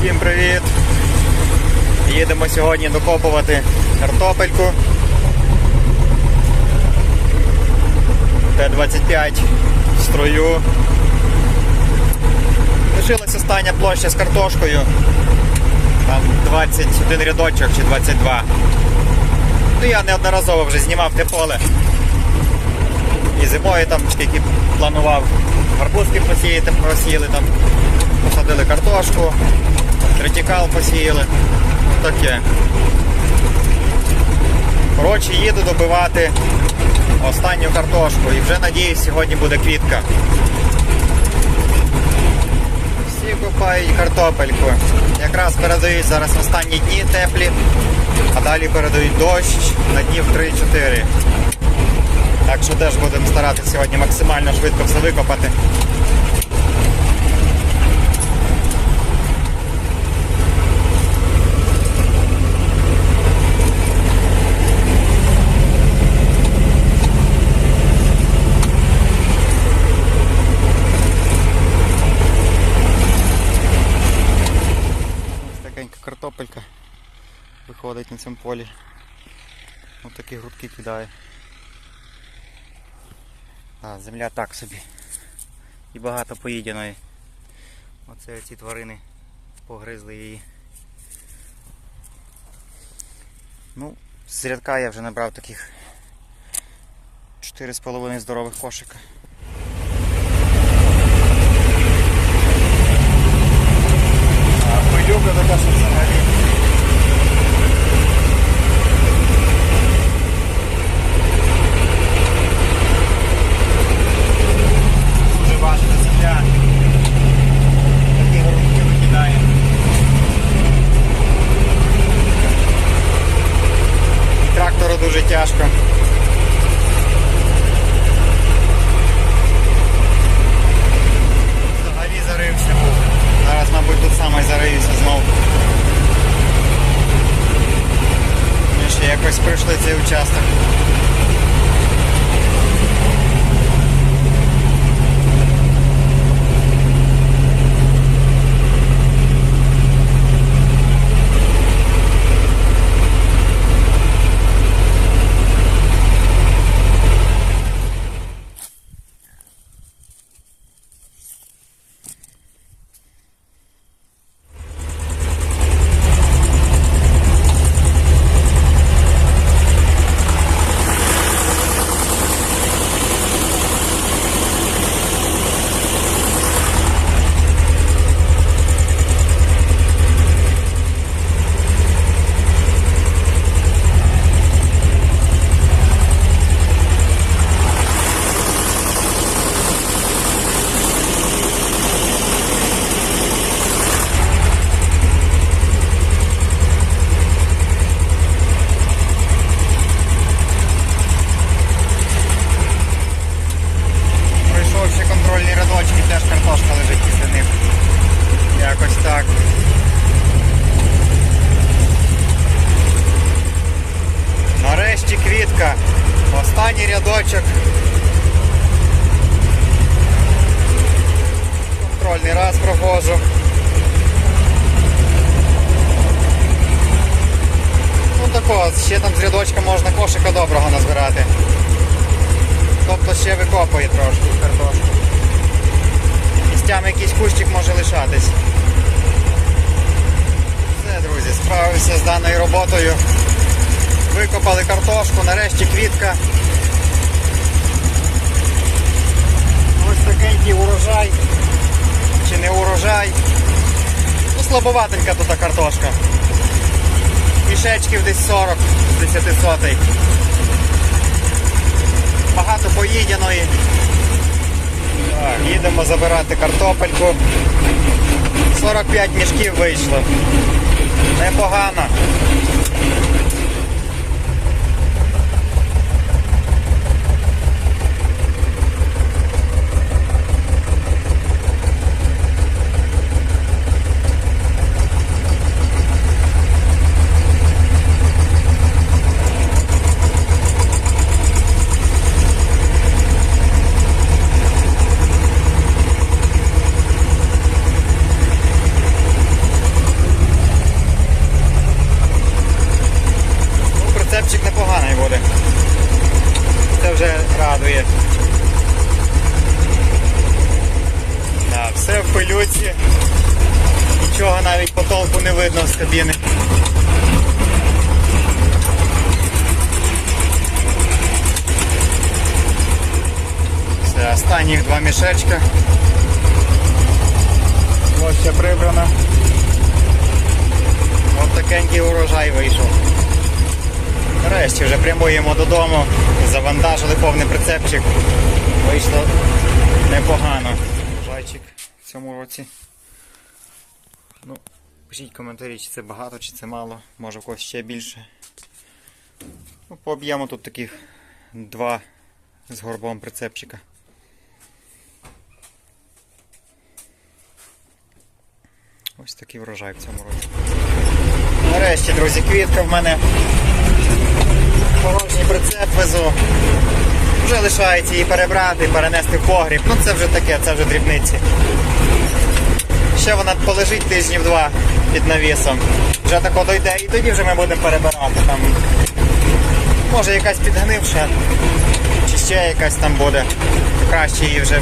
Всім привіт! Їдемо сьогодні докопувати картопельку. Т-25 в строю. Лишилась остання площа з картошкою. Там 21 рядочок чи 22. Ну я неодноразово вже знімав те поле. І зимою там скільки планував гарбузки посіяти, просіяли там, посадили картошку, третікал посіяли. Таке. Коротше, їду добивати останню картошку і вже надіюсь сьогодні буде квітка. Всі копають картопельку. Якраз передають зараз останні дні теплі, а далі передають дощ на днів 3-4. Так що теж будемо старатися сьогодні максимально швидко все викопати. Виходить на цьому полі. Ось такі грудки кидає. А, земля так собі. І багато поїденої. Оце ці тварини погризли її. Ну, з рядка я вже набрав таких 4,5 здорових кошика. А пилюка така, що взагалі. Дуже важка земля. Такі горбки викидає. Дуже тяжко. Взагалі зарився був. Зараз, мабуть, тут саме зарився знову. Ми ще якось пройшли цей участок. Пройшов ще контрольні рядочки, теж картошка лежить після них. Якось так. Нарешті квітка. Останній рядочок. Контрольний раз проходжу. Ну тако, ще там з рядочка можна кошика доброго назбирати. Тобто ще викопує трошки картошку. Місцями якийсь кущик може лишатись. Все, друзі, справився з даною роботою. Викопали картошку, нарешті квітка. Ось такенький урожай. Чи не урожай. Ну, слабоватенька тут картошка. Мішечків десь 40 з 10 сотих. багато поїденої. Так, їдемо забирати картопельку. 45 мішків вийшло. Непогано. Непоганий буде. Це вже радує. Так, все в пилюці. Нічого навіть по толку не видно з кабіни. Все, останніх два мішечка. Площа прибрана. Ось такенький урожай вийшов. Нарешті вже прямуємо додому. Завантажили повний прицепчик. Вийшло непогано. Урожайчик в цьому році. Ну, пишіть коментарі, чи це багато, чи це мало. Може в когось ще більше. Ну, по тут таких два з горбом прицепчика. Ось такий врожай в цьому році. Нарешті, друзі, квітка в мене. Порожній прицеп везу. Вже лишається її перебрати, перенести в погріб. Ну це вже таке, це вже дрібниці. Ще вона полежить тижнів два під навісом. Вже тако дойде і тоді вже ми будемо перебирати. Там, може якась підгнивша, чи ще якась там буде. Краще її вже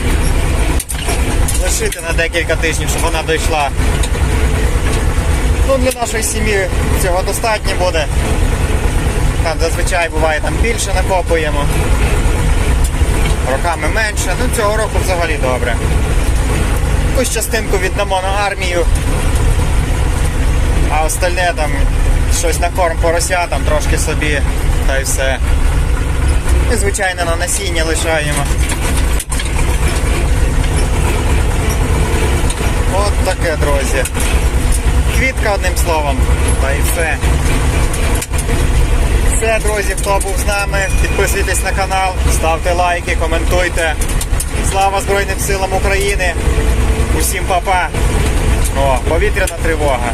лишити на декілька тижнів, щоб вона дійшла. Ну, для нашої сім'ї цього достатньо буде. Там зазвичай буває там більше накопуємо. Роками менше. Ну цього року взагалі добре. Якусь частинку віддамо на армію. А остальне там щось на корм поросятам, трошки собі, та й все. І звичайно на насіння лишаємо. От таке, друзі. Квітка одним словом. Та і все. Все, друзі, хто був з нами, підписуйтесь на канал, ставте лайки, коментуйте. Слава Збройним силам України! Усім па-па! О, повітряна тривога.